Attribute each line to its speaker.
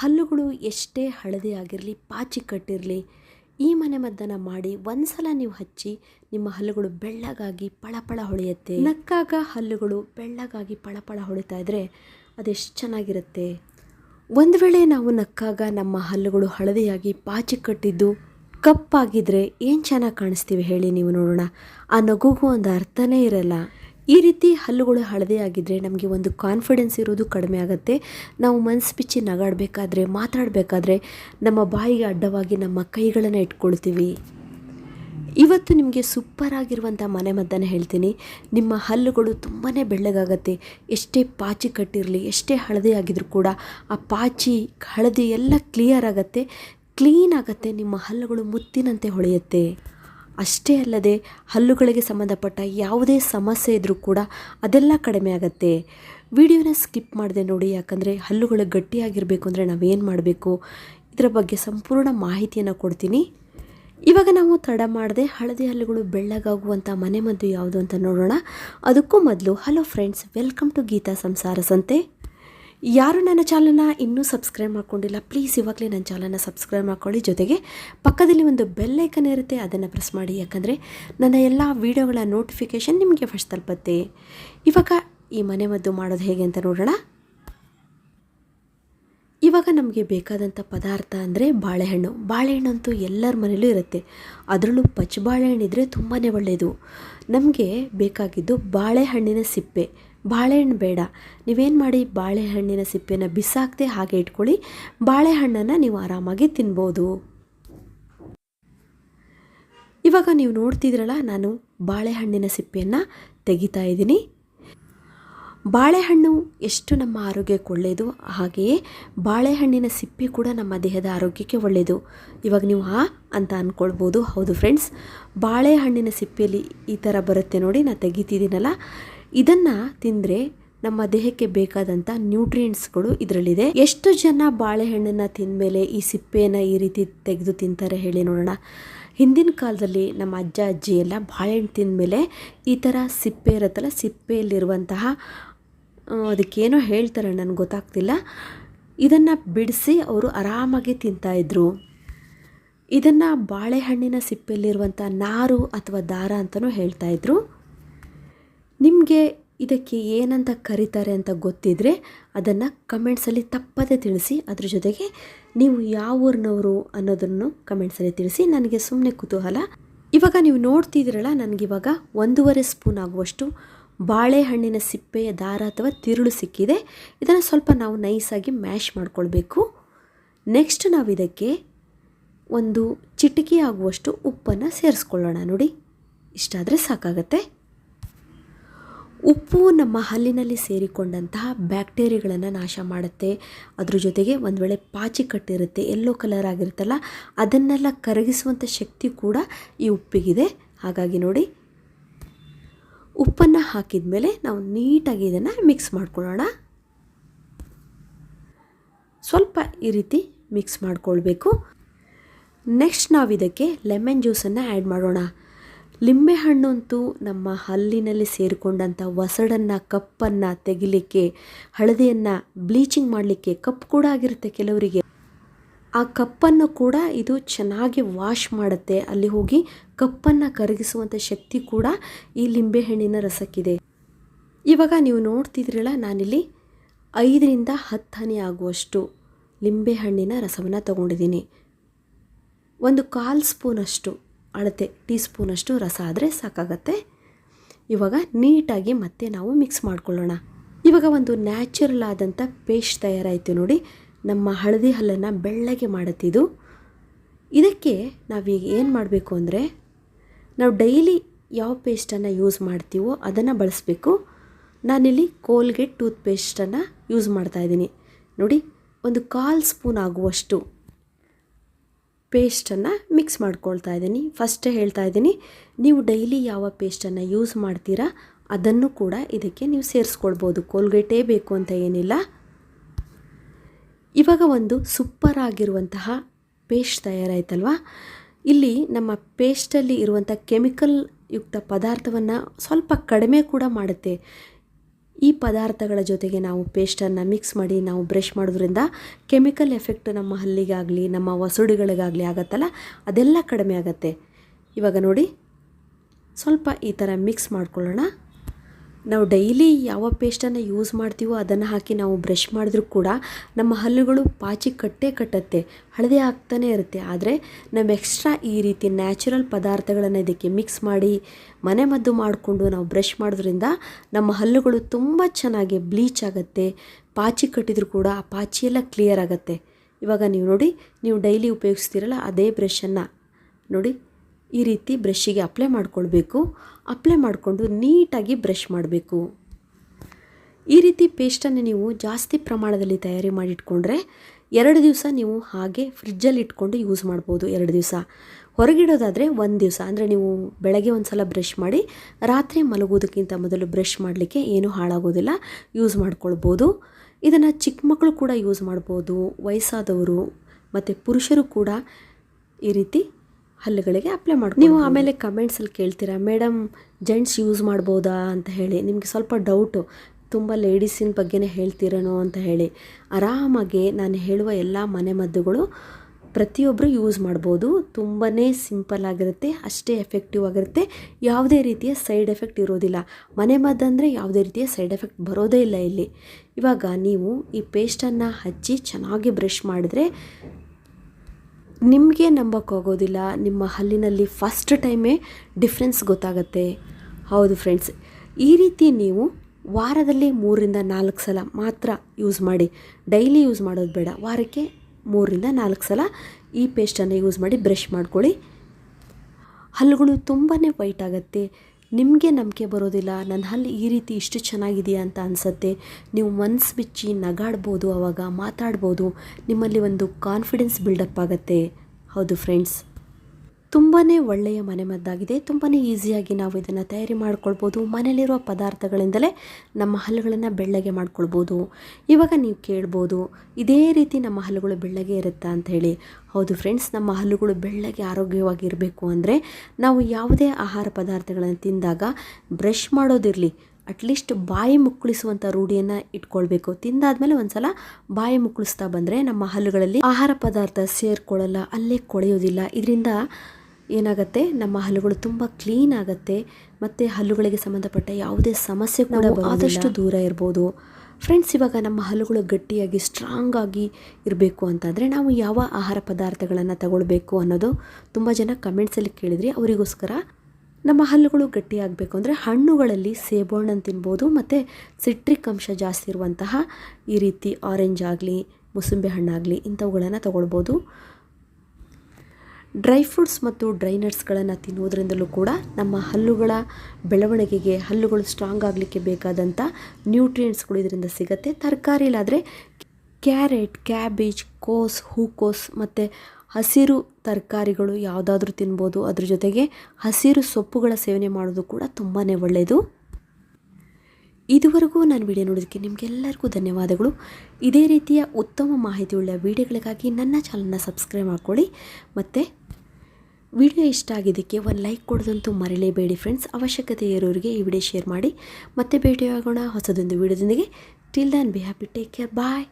Speaker 1: ಹಲ್ಲುಗಳು ಎಷ್ಟೇ ಹಳದಿ ಆಗಿರಲಿ, ಪಾಚಿ ಕಟ್ಟಿರಲಿ, ಈ ಮನೆಮದ್ದನ್ನು ಮಾಡಿ ಒಂದ್ಸಲ ನೀವು ಹಚ್ಚಿ ನಿಮ್ಮ ಹಲ್ಲುಗಳು ಬೆಳ್ಳಗಾಗಿ ಪಳಪಳ ಹೊಳೆಯುತ್ತೆ. ನಕ್ಕಾಗ ಹಲ್ಲುಗಳು ಬೆಳ್ಳಗಾಗಿ ಪಳಪಳ ಹೊಳಿತಾ ಇದ್ದರೆ ಅದೆಷ್ಟು ಚೆನ್ನಾಗಿರುತ್ತೆ? ಒಂದು ವೇಳೆ ನಾವು ನಕ್ಕಾಗ ನಮ್ಮ ಹಲ್ಲುಗಳು ಹಳದಿಯಾಗಿ ಪಾಚಿ ಕಟ್ಟಿದ್ದು ಕಪ್ಪಾಗಿದ್ರೆ ಏನು ಚೆನ್ನಾಗಿ ಕಾಣಿಸ್ತೀವಿ ಹೇಳಿ ನೀವು ನೋಡೋಣ. ಆ ನಗುಗೂ ಒಂದು ಅರ್ಥನೇ ಇರಲ್ಲ. ಈ ರೀತಿ ಹಲ್ಲುಗಳು ಹಳದಿಯಾಗಿದ್ದರೆ ನಮಗೆ ಒಂದು ಕಾನ್ಫಿಡೆನ್ಸ್ ಇರೋದು ಕಡಿಮೆ ಆಗುತ್ತೆ. ನಾವು ಮನಸ್ಸು ಬಿಚ್ಚಿ ನಗಾಡಬೇಕಾದ್ರೆ, ಮಾತಾಡಬೇಕಾದ್ರೆ ನಮ್ಮ ಬಾಯಿಗೆ ಅಡ್ಡವಾಗಿ ನಮ್ಮ ಕೈಗಳನ್ನು ಇಟ್ಕೊಳ್ತೀವಿ. ಇವತ್ತು ನಿಮಗೆ ಸೂಪರ್ ಆಗಿರುವಂಥ ಮನೆಮದ್ದನ್ನು ಹೇಳ್ತೀನಿ. ನಿಮ್ಮ ಹಲ್ಲುಗಳು ತುಂಬಾ ಬೆಳ್ಳಗಾಗತ್ತೆ. ಎಷ್ಟೇ ಪಾಚಿ ಕಟ್ಟಿರಲಿ, ಎಷ್ಟೇ ಹಳದಿ ಆಗಿದ್ರೂ ಕೂಡ ಆ ಪಾಚಿ, ಹಳದಿ ಎಲ್ಲ ಕ್ಲಿಯರ್ ಆಗುತ್ತೆ. ಕ್ಲೀನ್ ಆಗುತ್ತೆ, ನಿಮ್ಮ ಹಲ್ಲುಗಳು ಮುತ್ತಿನಂತೆ ಹೊಳೆಯುತ್ತೆ. ಅಷ್ಟೇ ಅಲ್ಲದೆ ಹಲ್ಲುಗಳಿಗೆ ಸಂಬಂಧಪಟ್ಟ ಯಾವುದೇ ಸಮಸ್ಯೆ ಇದ್ದರೂ ಕೂಡ ಅದೆಲ್ಲ ಕಡಿಮೆ ಆಗುತ್ತೆ. ವಿಡಿಯೋನ ಸ್ಕಿಪ್ ಮಾಡಿದೆ ನೋಡಿ, ಯಾಕಂದರೆ ಹಲ್ಲುಗಳು ಗಟ್ಟಿಯಾಗಿರಬೇಕು ಅಂದರೆ ನಾವೇನು ಮಾಡಬೇಕು? ಇದರ ಬಗ್ಗೆ ಸಂಪೂರ್ಣ ಮಾಹಿತಿಯನ್ನು ಕೊಡ್ತೀನಿ. ಇವಾಗ ನಾವು ತಡ ಮಾಡದೆ ಹಳದಿ ಹಲ್ಲುಗಳು ಬೆಳ್ಳಗಾಗುವಂಥ ಮನೆಮದ್ದು ಯಾವುದು ಅಂತ ನೋಡೋಣ. ಅದಕ್ಕೂ ಮೊದಲು hello friends welcome to Geetha Samsara Sante ಯಾರು ನನ್ನ ಚಾನಲ್ನ ಇನ್ನೂ ಸಬ್ಸ್ಕ್ರೈಬ್ ಮಾಡ್ಕೊಂಡಿಲ್ಲ ಪ್ಲೀಸ್ ಇವಾಗಲೇ ನನ್ನ ಚಾನಲ್ನ ಸಬ್ಸ್ಕ್ರೈಬ್ ಮಾಡ್ಕೊಳ್ಳಿ. ಜೊತೆಗೆ ಪಕ್ಕದಲ್ಲಿ ಒಂದು ಬೆಲ್ಲೈಕನ್ ಇರುತ್ತೆ, ಅದನ್ನು ಪ್ರೆಸ್ ಮಾಡಿ. ಯಾಕಂದರೆ ನನ್ನ ಎಲ್ಲ ವೀಡಿಯೋಗಳ ನೋಟಿಫಿಕೇಷನ್ ನಿಮಗೆ ಫಸ್ಟ್ ತಲುಪತ್ತೆ. ಇವಾಗ ಈ ಮನೆಮದ್ದು ಮಾಡೋದು ಹೇಗೆ ಅಂತ ನೋಡೋಣ. ಇವಾಗ ನಮಗೆ ಬೇಕಾದಂಥ ಪದಾರ್ಥ ಅಂದರೆ ಬಾಳೆಹಣ್ಣು. ಬಾಳೆಹಣ್ಣಂತೂ ಎಲ್ಲರ ಮನೇಲೂ ಇರುತ್ತೆ. ಅದರಲ್ಲೂ ಪಚ್ಚ ಬಾಳೆಹಣ್ಣಿದ್ರೆ ತುಂಬಾ ಒಳ್ಳೆಯದು ನಮಗೆ ಬೇಕಾಗಿದ್ದು ಬಾಳೆಹಣ್ಣಿನ ಸಿಪ್ಪೆ. ಬಾಳೆಹಣ್ಣು ಬೇಡ. ನೀವೇನು ಮಾಡಿ ಬಾಳೆಹಣ್ಣಿನ ಸಿಪ್ಪೆನ ಬಿಸಾಕದೆ ಹಾಗೆ ಇಟ್ಕೊಳ್ಳಿ. ಬಾಳೆಹಣ್ಣನ್ನು ನೀವು ಆರಾಮಾಗಿ ತಿನ್ಬೋದು. ಇವಾಗ ನೀವು ನೋಡ್ತಿದ್ರಲ್ಲ, ನಾನು ಬಾಳೆಹಣ್ಣಿನ ಸಿಪ್ಪೆಯನ್ನು ತೆಗಿತಾ ಇದ್ದೀನಿ. ಬಾಳೆಹಣ್ಣು ಎಷ್ಟು ನಮ್ಮ ಆರೋಗ್ಯಕ್ಕೆ ಒಳ್ಳೆಯದು ಹಾಗೆಯೇ ಬಾಳೆಹಣ್ಣಿನ ಸಿಪ್ಪೆ ಕೂಡ ನಮ್ಮ ದೇಹದ ಆರೋಗ್ಯಕ್ಕೆ ಒಳ್ಳೆಯದು ಇವಾಗ ನೀವು ಹಾ ಅಂತ ಅಂದ್ಕೊಳ್ಬೋದು ಹೌದು ಫ್ರೆಂಡ್ಸ್ ಬಾಳೆಹಣ್ಣಿನ ಸಿಪ್ಪೆಯಲ್ಲಿ ಈ ಥರ ಬರುತ್ತೆ ನೋಡಿ ನಾನು ತೆಗಿತಿದ್ದೀನಲ್ಲ. ಇದನ್ನು ತಿಂದರೆ ನಮ್ಮ ದೇಹಕ್ಕೆ ಬೇಕಾದಂಥ ನ್ಯೂಟ್ರಿಯೆಂಟ್ಸ್ಗಳು ಇದರಲ್ಲಿದೆ. ಎಷ್ಟು ಜನ ಬಾಳೆಹಣ್ಣನ್ನು ತಿಂದಮೇಲೆ ಈ ಸಿಪ್ಪೆಯನ್ನು ಈ ರೀತಿ ತೆಗೆದು ತಿಂತಾರೆ ಹೇಳಿ ನೋಡೋಣ. ಹಿಂದಿನ ಕಾಲದಲ್ಲಿ ನಮ್ಮ ಅಜ್ಜ, ಅಜ್ಜಿ ಎಲ್ಲ ಬಾಳೆಹಣ್ಣು ತಿಂದಮೇಲೆ ಈ ಥರ ಸಿಪ್ಪೆ ಇರುತ್ತಲ್ಲ, ಸಿಪ್ಪೆಯಲ್ಲಿರುವಂತಹ ಅದಕ್ಕೇನೋ ಹೇಳ್ತಾರೆ ನನಗೆ ಗೊತ್ತಾಗ್ತಿಲ್ಲ. ಇದನ್ನು ಬಿಡಿಸಿ ಅವರು ಆರಾಮಾಗಿ ತಿಂತಾಯಿದ್ರು ಇದನ್ನು ಬಾಳೆಹಣ್ಣಿನ ಸಿಪ್ಪೆಯಲ್ಲಿರುವಂಥ ನಾರು ಅಥವಾ ದಾರ ಅಂತಲೂ ಹೇಳ್ತಾಯಿದ್ರು ನಿಮಗೆ ಇದಕ್ಕೆ ಏನಂತ ಕರೀತಾರೆ ಅಂತ ಗೊತ್ತಿದ್ದರೆ ಅದನ್ನು ಕಮೆಂಟ್ಸಲ್ಲಿ ತಪ್ಪದೆ ತಿಳಿಸಿ, ಅದ್ರ ಜೊತೆಗೆ ನೀವು ಯಾವ ಊರಿನವರು ಅನ್ನೋದನ್ನು ಕಮೆಂಟ್ಸಲ್ಲಿ ತಿಳಿಸಿ, ನನಗೆ ಸುಮ್ಮನೆ ಕುತೂಹಲ. ಇವಾಗ ನೀವು ನೋಡ್ತಿದ್ದೀರಲ್ಲ, ನನಗಿವಾಗ ಒಂದೂವರೆ ಸ್ಪೂನ್ ಆಗುವಷ್ಟು ಬಾಳೆಹಣ್ಣಿನ ಸಿಪ್ಪೆಯ ದಾರ ಅಥವಾ ತಿರುಳು ಸಿಕ್ಕಿದೆ. ಇದನ್ನು ಸ್ವಲ್ಪ ನಾವು ನೈಸಾಗಿ ಮ್ಯಾಶ್ ಮಾಡಿಕೊಳ್ಬೇಕು. ನೆಕ್ಸ್ಟ್ ನಾವು ಇದಕ್ಕೆ ಒಂದು ಚಿಟಿಕೆ ಆಗುವಷ್ಟು ಉಪ್ಪನ್ನು ಸೇರಿಸ್ಕೊಳ್ಳೋಣ ನೋಡಿ. ಇಷ್ಟಾದರೆ ಸಾಕಾಗತ್ತೆ. ಉಪ್ಪು ನಮ್ಮ ಹಲ್ಲಿನಲ್ಲಿ ಸೇರಿಕೊಂಡಂತಹ ಬ್ಯಾಕ್ಟೀರಿಯಾಗಳನ್ನು ನಾಶ ಮಾಡುತ್ತೆ. ಅದ್ರ ಜೊತೆಗೆ ಒಂದು ವೇಳೆ ಪಾಚಿ ಕಟ್ಟಿರುತ್ತೆ ಎಲ್ಲೋ ಕಲರ್ ಆಗಿರುತ್ತಲ್ಲ, ಅದನ್ನೆಲ್ಲ ಕರಗಿಸುವಂಥ ಶಕ್ತಿ ಕೂಡ ಈ ಉಪ್ಪಿಗಿದೆ. ಹಾಗಾಗಿ ನೋಡಿ, ಉಪ್ಪನ್ನು ಹಾಕಿದ ಮೇಲೆ ನಾವು ನೀಟಾಗಿ ಇದನ್ನು ಮಿಕ್ಸ್ ಮಾಡ್ಕೊಳ್ಳೋಣ. ಸ್ವಲ್ಪ ಈ ರೀತಿ ಮಿಕ್ಸ್ ಮಾಡ್ಕೊಳ್ಬೇಕು. ನೆಕ್ಸ್ಟ್ ನಾವು ಇದಕ್ಕೆ ಲೆಮನ್ ಜ್ಯೂಸನ್ನು ಆ್ಯಡ್ ಮಾಡೋಣ. ಲಿಂಬೆಹಣ್ಣು ಅಂತೂ ನಮ್ಮ ಹಲ್ಲಿನಲ್ಲಿ ಸೇರಿಕೊಂಡಂಥ ಒಸಡನ್ನು, ಕಪ್ಪನ್ನು ತೆಗಿಲಿಕ್ಕೆ, ಹಳದಿಯನ್ನು ಬ್ಲೀಚಿಂಗ್ ಮಾಡಲಿಕ್ಕೆ ಕಪ್ ಕೂಡ ಆಗಿರುತ್ತೆ ಕೆಲವರಿಗೆ. ಆ ಕಪ್ಪನ್ನು ಕೂಡ ಇದು ಚೆನ್ನಾಗಿ ವಾಶ್ ಮಾಡುತ್ತೆ. ಅಲ್ಲಿ ಹೋಗಿ ಕಪ್ಪನ್ನು ಕರಗಿಸುವಂಥ ಶಕ್ತಿ ಕೂಡ ಈ ಲಿಂಬೆಹಣ್ಣಿನ ರಸಕ್ಕಿದೆ. ಇವಾಗ ನೀವು ನೋಡ್ತಿದ್ರಲ್ಲ, ನಾನಿಲ್ಲಿ ಐದರಿಂದ ಹತ್ತು ಹನಿ ಆಗುವಷ್ಟು ಲಿಂಬೆಹಣ್ಣಿನ ರಸವನ್ನು ತಗೊಂಡಿದ್ದೀನಿ. ಒಂದು ಕಾಲು ಸ್ಪೂನಷ್ಟು. ಅಳತೆ ಟೀ ಸ್ಪೂನಷ್ಟು ರಸ ಆದರೆ ಸಾಕಾಗತ್ತೆ. ಇವಾಗ ನೀಟಾಗಿ ಮತ್ತೆ ನಾವು ಮಿಕ್ಸ್ ಮಾಡ್ಕೊಳ್ಳೋಣ. ಇವಾಗ ಒಂದು ನ್ಯಾಚುರಲ್ ಆದಂಥ ಪೇಸ್ಟ್ ತಯಾರಾಯಿತು ನೋಡಿ. ನಮ್ಮ ಹಳದಿ ಹಲ್ಲನ್ನು ಬೆಳ್ಳಗೆ ಮಾಡುತ್ತಿದ್ದು. ಇದಕ್ಕೆ ನಾವೀಗ ಏನು ಮಾಡಬೇಕು ಅಂದರೆ, ನಾವು ಡೈಲಿ ಯಾವ ಪೇಸ್ಟನ್ನು ಯೂಸ್ ಮಾಡ್ತೀವೋ ಅದನ್ನು ಬಳಸಬೇಕು. ನಾನಿಲ್ಲಿ ಕೋಲ್ಗೇಟ್ ಟೂತ್ ಪೇಸ್ಟನ್ನು ಯೂಸ್ ಮಾಡ್ತಾಯಿದ್ದೀನಿ ನೋಡಿ, ಒಂದು ಕಾಲು ಸ್ಪೂನ್ ಆಗುವಷ್ಟು ಪೇಸ್ಟನ್ನು ಮಿಕ್ಸ್ ಮಾಡ್ಕೊಳ್ತಾ ಇದ್ದೀನಿ. ಫಸ್ಟೇ ಹೇಳ್ತಾ ಇದ್ದೀನಿ, ನೀವು ಡೈಲಿ ಯಾವ ಪೇಸ್ಟನ್ನು ಯೂಸ್ ಮಾಡ್ತೀರಾ ಅದನ್ನು ಕೂಡ ಇದಕ್ಕೆ ನೀವು ಸೇರಿಸ್ಕೊಳ್ಬೋದು. ಕೋಲ್ಗೇಟೇ ಬೇಕು ಅಂತ ಏನಿಲ್ಲ. ಇವಾಗ ಒಂದು ಸೂಪರ್ ಆಗಿರುವಂತಹ ಪೇಸ್ಟ್ ತಯಾರಾಯ್ತಲ್ವ? ಇಲ್ಲಿ ನಮ್ಮ ಪೇಸ್ಟಲ್ಲಿ ಇರುವಂಥ ಕೆಮಿಕಲ್ ಯುಕ್ತ ಪದಾರ್ಥವನ್ನು ಸ್ವಲ್ಪ ಕಡಿಮೆ ಕೂಡ ಮಾಡುತ್ತೆ. ಈ ಪದಾರ್ಥಗಳ ಜೊತೆಗೆ ನಾವು ಪೇಸ್ಟನ್ನು ಮಿಕ್ಸ್ ಮಾಡಿ ನಾವು ಬ್ರಷ್ ಮಾಡೋದ್ರಿಂದ ಕೆಮಿಕಲ್ ಎಫೆಕ್ಟ್ ನಮ್ಮ ಹಲ್ಲಿಗಾಗಲಿ, ನಮ್ಮ ವಸುಡಿಗಳಿಗಾಗಲಿ ಆಗುತ್ತಲ್ಲ? ಅದೆಲ್ಲ ಕಡಿಮೆ ಆಗುತ್ತೆ. ಇವಾಗ ನೋಡಿ, ಸ್ವಲ್ಪ ಈ ಥರ ಮಿಕ್ಸ್ ಮಾಡ್ಕೊಳ್ಳೋಣ. ನಾವು ಡೈಲಿ ಯಾವ ಪೇಸ್ಟನ್ನು ಯೂಸ್ ಮಾಡ್ತೀವೋ ಅದನ್ನು ಹಾಕಿ ನಾವು ಬ್ರಷ್ ಮಾಡಿದ್ರೂ ಕೂಡ ನಮ್ಮ ಹಲ್ಲುಗಳು ಪಾಚಿ ಕಟ್ಟೇ ಕಟ್ಟತ್ತೆ, ಹಳದಿ ಆಗ್ತಾನೆ ಇರುತ್ತೆ. ಆದರೆ ನಾವು ಎಕ್ಸ್ಟ್ರಾ ಈ ರೀತಿ ನ್ಯಾಚುರಲ್ ಪದಾರ್ಥಗಳನ್ನು ಇದಕ್ಕೆ ಮಿಕ್ಸ್ ಮಾಡಿ ಮನೆ ಮದ್ದು ಮಾಡಿಕೊಂಡು ನಾವು ಬ್ರಷ್ ಮಾಡೋದ್ರಿಂದ ನಮ್ಮ ಹಲ್ಲುಗಳು ತುಂಬ ಚೆನ್ನಾಗಿ ಬ್ಲೀಚ್ ಆಗುತ್ತೆ, ಪಾಚಿ ಕಟ್ಟಿದರೂ ಕೂಡ ಆ ಪಾಚಿಯೆಲ್ಲ ಕ್ಲಿಯರ್ ಆಗುತ್ತೆ. ಇವಾಗ ನೀವು ನೋಡಿ, ನೀವು ಡೈಲಿ ಉಪಯೋಗಿಸ್ತೀರಲ್ಲ ಅದೇ ಬ್ರಷನ್ನು ನೋಡಿ. ಈ ರೀತಿ ಬ್ರಷ್ಷಿಗೆ ಅಪ್ಲೈ ಮಾಡಿಕೊಳ್ಬೇಕು. ಅಪ್ಲೈ ಮಾಡಿಕೊಂಡು ನೀಟಾಗಿ ಬ್ರಷ್ ಮಾಡಬೇಕು. ಈ ರೀತಿ ಪೇಸ್ಟನ್ನು ನೀವು ಜಾಸ್ತಿ ಪ್ರಮಾಣದಲ್ಲಿ ತಯಾರಿ ಮಾಡಿಟ್ಕೊಂಡ್ರೆ ಎರಡು ದಿವಸ ನೀವು ಹಾಗೆ ಫ್ರಿಜ್ಜಲ್ಲಿ ಇಟ್ಕೊಂಡು ಯೂಸ್ ಮಾಡ್ಬೋದು ಎರಡು ದಿವಸ. ಹೊರಗಿಡೋದಾದರೆ ಒಂದು ದಿವಸ. ಅಂದರೆ ನೀವು ಬೆಳಗ್ಗೆ ಒಂದು ಸಲ ಬ್ರಷ್ ಮಾಡಿ, ರಾತ್ರಿ ಮಲಗೋದಕ್ಕಿಂತ ಮೊದಲು ಬ್ರಷ್ ಮಾಡಲಿಕ್ಕೆ ಏನೂ ಹಾಳಾಗೋದಿಲ್ಲ. ಯೂಸ್ ಮಾಡ್ಕೊಳ್ಬೋದು. ಇದನ್ನು ಚಿಕ್ಕ ಮಕ್ಕಳು ಕೂಡ ಯೂಸ್ ಮಾಡ್ಬೋದು. ವಯಸ್ಸಾದವರು ಮತ್ತು ಪುರುಷರು ಕೂಡ ಈ ರೀತಿ ಹಲ್ಲುಗಳಿಗೆ ಅಪ್ಲೈ ಮಾಡಿ ನೀವು ಆಮೇಲೆ ಕಮೆಂಟ್ಸಲ್ಲಿ ಕೇಳ್ತೀರಾ ಮೇಡಮ್ ಜೆಂಟ್ಸ್ ಯೂಸ್ ಮಾಡ್ಬೋದಾ? ಅಂತ ಹೇಳಿ. ನಿಮಗೆ ಸ್ವಲ್ಪ ಡೌಟು ತುಂಬ ಲೇಡೀಸಿನ ಬಗ್ಗೆನೇ ಹೇಳ್ತೀರನೋ? ಅಂತ ಹೇಳಿ. ಆರಾಮಾಗಿ ನಾನು ಹೇಳುವ ಎಲ್ಲ ಮನೆಮದ್ದುಗಳು ಪ್ರತಿಯೊಬ್ಬರು ಯೂಸ್ ಮಾಡ್ಬೋದು. ತುಂಬಾ ಸಿಂಪಲ್ ಆಗಿರುತ್ತೆ ಅಷ್ಟೇ ಎಫೆಕ್ಟಿವ್ ಆಗಿರುತ್ತೆ. ಯಾವುದೇ ರೀತಿಯ ಸೈಡ್ ಎಫೆಕ್ಟ್ ಇರೋದಿಲ್ಲ. ಮನೆಮದ್ದಂದರೆ ಯಾವುದೇ ರೀತಿಯ ಸೈಡ್ ಎಫೆಕ್ಟ್ ಬರೋದೇ ಇಲ್ಲ ಇಲ್ಲಿ. ಇವಾಗ ನೀವು ಈ ಪೇಸ್ಟನ್ನು ಹಚ್ಚಿ ಚೆನ್ನಾಗಿ ಬ್ರಷ್ ಮಾಡಿದ್ರೆ ನಿಮಗೆ ನಂಬೋಕ್ಕಾಗೋದಿಲ್ಲ ನಿಮ್ಮ ಹಲ್ಲಿನಲ್ಲಿ ಫಸ್ಟ್ ಟೈಮೇ ಡಿಫ್ರೆನ್ಸ್ ಗೊತ್ತಾಗುತ್ತೆ. ಹೌದು ಫ್ರೆಂಡ್ಸ್ ಈ ರೀತಿ ನೀವು ವಾರದಲ್ಲಿ ಮೂರರಿಂದ ನಾಲ್ಕು ಸಲ ಮಾತ್ರ ಯೂಸ್ ಮಾಡಿ ಡೈಲಿ ಯೂಸ್ ಮಾಡೋದು ಬೇಡ. ವಾರಕ್ಕೆ ಮೂರರಿಂದ ನಾಲ್ಕು ಸಲ ಈ ಪೇಸ್ಟನ್ನು ಯೂಸ್ ಮಾಡಿ ಬ್ರಷ್ ಮಾಡ್ಕೊಳ್ಳಿ. ಹಲ್ಲುಗಳು ತುಂಬಾ ವೈಟ್ ಆಗುತ್ತೆ. ನಿಮಗೆ ನಂಬಿಕೆ ಬರೋದಿಲ್ಲ ನನ್ನ ಹಲ್ಲಿ ಈ ರೀತಿ ಇಷ್ಟು ಚೆನ್ನಾಗಿದೆಯಾ ಅಂತ ಅನಿಸುತ್ತೆ. ನೀವು ಮನ್ಸು ಬಿಚ್ಚಿ ನಗಾಡ್ಬೋದು ಆವಾಗ ಮಾತಾಡ್ಬೋದು. ನಿಮ್ಮಲ್ಲಿ ಒಂದು ಕಾನ್ಫಿಡೆನ್ಸ್ ಬಿಲ್ಡಪ್ ಆಗುತ್ತೆ. ಹೌದು ಫ್ರೆಂಡ್ಸ್ ತುಂಬಾ ಒಳ್ಳೆಯ ಮನೆಮದ್ದಾಗಿದೆ ತುಂಬಾ ಈಸಿಯಾಗಿ ನಾವು ಇದನ್ನು ತಯಾರಿ ಮಾಡ್ಕೊಳ್ಬೋದು. ಮನೇಲಿರುವ ಪದಾರ್ಥಗಳಿಂದಲೇ ನಮ್ಮ ಹಲ್ಲುಗಳನ್ನು ಬೆಳ್ಳಗೆ ಮಾಡ್ಕೊಳ್ಬೋದು. ಇವಾಗ ನೀವು ಕೇಳ್ಬೋದು, ಇದೇ ರೀತಿ ನಮ್ಮ ಹಲ್ಲುಗಳು ಬೆಳ್ಳಗೆ ಇರುತ್ತಾ ಅಂತ ಹೇಳಿ. ಹೌದು ಫ್ರೆಂಡ್ಸ್ ನಮ್ಮ ಹಲ್ಲುಗಳು ಬೆಳ್ಳಗೆ ಆರೋಗ್ಯವಾಗಿರಬೇಕು ಅಂದರೆ ನಾವು ಯಾವುದೇ ಆಹಾರ ಪದಾರ್ಥಗಳನ್ನು ತಿಂದಾಗ ಬ್ರಷ್ ಮಾಡೋದಿರಲಿ ಅಟ್ಲೀಸ್ಟ್ ಬಾಯಿ ಮುಕ್ಕಳಿಸುವಂಥ ರೂಢಿಯನ್ನು ಇಟ್ಕೊಳ್ಬೇಕು. ತಿಂದಾದ್ಮೇಲೆ ಒಂದ್ಸಲ ಬಾಯಿ ಮುಕ್ಕಳಿಸ್ತಾ ಬಂದರೆ ನಮ್ಮ ಹಲ್ಲುಗಳಲ್ಲಿ ಆಹಾರ ಪದಾರ್ಥ ಸೇರ್ಕೊಳ್ಳಲ್ಲ, ಅಲ್ಲೇ ಕೊಳೆಯೋದಿಲ್ಲ. ಇದರಿಂದ ಏನಾಗುತ್ತೆ? ನಮ್ಮ ಹಲ್ಲುಗಳು ತುಂಬ ಕ್ಲೀನ್ ಆಗುತ್ತೆ. ಮತ್ತು ಹಲ್ಲುಗಳಿಗೆ ಸಂಬಂಧಪಟ್ಟ ಯಾವುದೇ ಸಮಸ್ಯೆ ಕೂಡ ಆದಷ್ಟು ದೂರ ಇರ್ಬೋದು. ಫ್ರೆಂಡ್ಸ್ ಇವಾಗ ನಮ್ಮ ಹಲ್ಲುಗಳು ಗಟ್ಟಿಯಾಗಿ ಸ್ಟ್ರಾಂಗ್ ಆಗಿ ಇರಬೇಕು ಅಂತಂದರೆ ನಾವು ಯಾವ ಆಹಾರ ಪದಾರ್ಥಗಳನ್ನು ತಗೊಳ್ಬೇಕು ಅನ್ನೋದು ತುಂಬ ಜನ ಕಮೆಂಟ್ಸಲ್ಲಿ ಕೇಳಿದ್ರಿ ಅವರಿಗೋಸ್ಕರ ನಮ್ಮ ಹಲ್ಲುಗಳು ಗಟ್ಟಿಯಾಗಬೇಕು ಅಂದರೆ ಹಣ್ಣುಗಳಲ್ಲಿ ಸೇಬುಹಣ್ಣನ್ನು ತಿನ್ಬೋದು ಮತ್ತು ಸಿಟ್ರಿಕ್ ಅಂಶ ಜಾಸ್ತಿ ಇರುವಂತಹ ಈ ರೀತಿ ಆರೆಂಜ್ ಆಗಲಿ ಮುಸುಂಬೆ ಹಣ್ಣಾಗಲಿ ಇಂಥವುಗಳನ್ನು ತಗೊಳ್ಬೋದು. ಡ್ರೈ ಫ್ರೂಟ್ಸ್ ಮತ್ತು ಡ್ರೈ ನಟ್ಸ್ಗಳನ್ನು ತಿನ್ನೋದ್ರಿಂದಲೂ ಕೂಡ ನಮ್ಮ ಹಲ್ಲುಗಳ ಬೆಳವಣಿಗೆಗೆ, ಹಲ್ಲುಗಳು ಸ್ಟ್ರಾಂಗ್ ಆಗಲಿಕ್ಕೆ ಬೇಕಾದಂಥ ನ್ಯೂಟ್ರಿಯೆಂಟ್ಸ್ಗಳು ಇದರಿಂದ ಸಿಗುತ್ತೆ. ತರಕಾರಿಲಾದರೆ ಕ್ಯಾರೆಟ್, ಕ್ಯಾಬೇಜ್, ಕೋಸ್, ಹೂಕೋಸ್ ಮತ್ತು ಹಸಿರು ತರಕಾರಿಗಳು ಯಾವುದಾದ್ರೂ ತಿನ್ಬೋದು. ಅದ್ರ ಜೊತೆಗೆ ಹಸಿರು ಸೊಪ್ಪುಗಳ ಸೇವನೆ ಮಾಡೋದು ಕೂಡ ತುಂಬಾ ಒಳ್ಳೆಯದು ಇದುವರೆಗೂ ನಾನು ವಿಡಿಯೋ ನೋಡೋದಕ್ಕೆ ನಿಮಗೆಲ್ಲರಿಗೂ ಧನ್ಯವಾದಗಳು. ಇದೇ ರೀತಿಯ ಉತ್ತಮ ಮಾಹಿತಿಯುಳ್ಳ ವಿಡಿಯೋಗಳಿಗಾಗಿ ನನ್ನ ಚಾನಲ್ನ ಸಬ್ಸ್ಕ್ರೈಬ್ ಮಾಡ್ಕೊಳ್ಳಿ. ಮತ್ತು ವಿಡಿಯೋ ಇಷ್ಟ ಆಗಿದ್ದಕ್ಕೆ ಒಂದು ಲೈಕ್ ಕೊಡೋದಂತೂ ಮರೆಯಲೇಬೇಡಿ ಫ್ರೆಂಡ್ಸ್ ಅವಶ್ಯಕತೆ ಇರೋರಿಗೆ ಈ ವಿಡಿಯೋ ಶೇರ್ ಮಾಡಿ. ಮತ್ತೆ ಭೇಟಿಯಾಗೋಣ ಹೊಸದೊಂದು ವಿಡಿಯೋದೊಂದಿಗೆ. Till then be happy take care bye